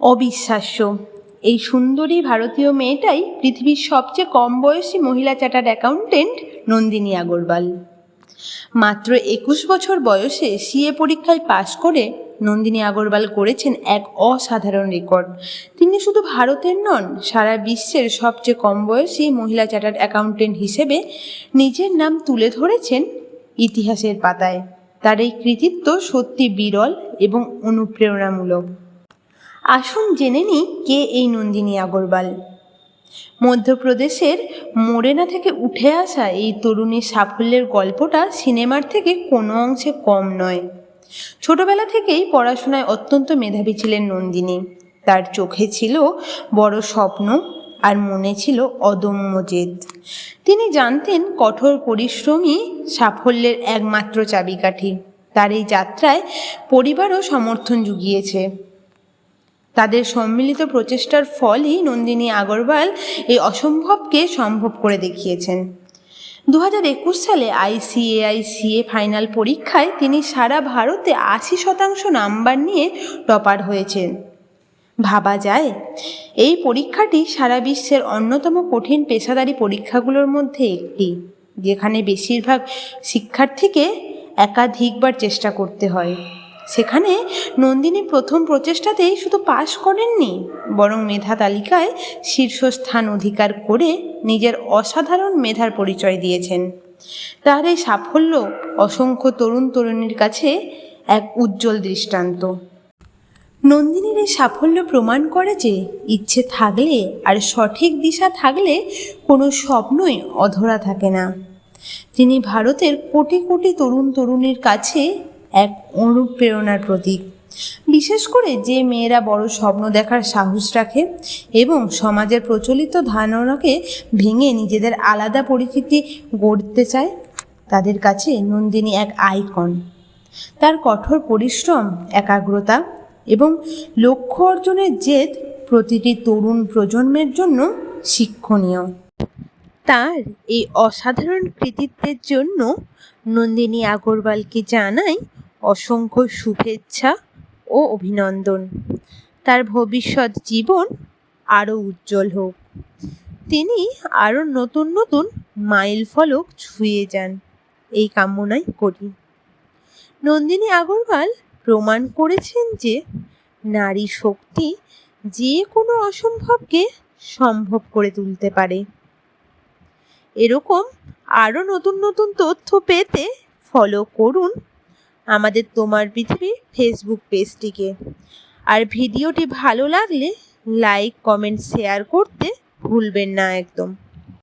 অবিশ্বাস্য। এই সুন্দরী ভারতীয় মেয়েটাই পৃথিবীর সবচেয়ে কম বয়সী মহিলা চার্টার্ড অ্যাকাউন্টেন্ট নন্দিনী আগরওয়াল। মাত্র একুশ বছর বয়সে সিএ পরীক্ষায় পাশ করে নন্দিনী আগরওয়াল করেছেন এক অসাধারণ রেকর্ড। তিনি শুধু ভারতের নন, সারা বিশ্বের সবচেয়ে কম বয়সী মহিলা চার্টার্ড অ্যাকাউন্টেন্ট হিসেবে নিজের নাম তুলে ধরেছেন ইতিহাসের পাতায়। তার এই কৃতিত্ব সত্যি বিরল এবং অনুপ্রেরণামূলক। আসুন জেনে নিই কে এই নন্দিনী আগরওয়াল। মধ্যপ্রদেশের মোরেনা থেকে উঠে আসা এই তরুণীর সাফল্যের গল্পটা সিনেমার থেকে কোনো অংশে কম নয়। ছোটবেলা থেকেই পড়াশোনায় অত্যন্ত মেধাবী ছিলেন নন্দিনী। তার চোখে ছিল বড় স্বপ্ন আর মনে ছিল অদম্য জেদ। তিনি জানতেন কঠোর পরিশ্রমই সাফল্যের একমাত্র চাবিকাঠি। তার এই যাত্রায় পরিবারও সমর্থন জুগিয়েছে। তাদের সম্মিলিত প্রচেষ্টার ফলই নন্দিনী আগরওয়াল এই অসম্ভবকে সম্ভব করে দেখিয়েছেন। দু হাজার একুশ সালে আইসিএআই সিএ ফাইনাল পরীক্ষায় তিনি সারা ভারতে আশি শতাংশ নাম্বার নিয়ে টপার হয়েছেন। ভাবা যায়, এই পরীক্ষাটি সারা বিশ্বের অন্যতম কঠিন পেশাদারি পরীক্ষাগুলোর মধ্যে একটি, যেখানে বেশিরভাগ শিক্ষার্থীকে একাধিকবার চেষ্টা করতে হয়। সেখানে নন্দিনী প্রথম প্রচেষ্টাতেই শুধু পাশ করেননি, বরং মেধা তালিকায় শীর্ষস্থান অধিকার করে নিজের অসাধারণ মেধার পরিচয় দিয়েছেন। তার এই সাফল্য অসংখ্য তরুণ তরুণীর কাছে এক উজ্জ্বল দৃষ্টান্ত। নন্দিনীর এই সাফল্য প্রমাণ করে যে ইচ্ছে থাকলে আর সঠিক দিশা থাকলে কোনো স্বপ্নই অধরা থাকে না। তিনি ভারতের কোটি কোটি তরুণ তরুণীর কাছে এক অনুপ্রেরণার প্রতীক। বিশেষ করে যে মেয়েরা বড় স্বপ্ন দেখার সাহস রাখে এবং সমাজের প্রচলিত ধারণাকে ভেঙে নিজেদের আলাদা পরিচিতি গড়তে চায়, তাদের কাছে নন্দিনী এক আইকন। তার কঠোর পরিশ্রম, একাগ্রতা এবং লক্ষ্য অর্জনের জেদ প্রতিটি তরুণ প্রজন্মের জন্য শিক্ষণীয়। তার এই অসাধারণ কৃতিত্বের জন্য নন্দিনী আগরওয়ালকে জানাই অসংখ্য শুভেচ্ছা ও অভিনন্দন। তার ভবিষ্যৎ জীবন আরও উজ্জ্বল হোক। তিনি আরও নতুন নতুন মাইল ফলক ছুঁয়ে যান। এই কামনাই করি। নন্দিনী আগরওয়াল প্রমাণ করেছেন যে নারী শক্তি যে কোনো অসম্ভবকে সম্ভব করে তুলতে পারে। এরকম আরও নতুন নতুন তথ্য পেতে ফলো করুন আমাদের তোমার পৃথিবী ফেসবুক পেজটিকে আর ভিডিওটি ভালো লাগলে লাইক কমেন্ট শেয়ার করতে ভুলবেন না একদম।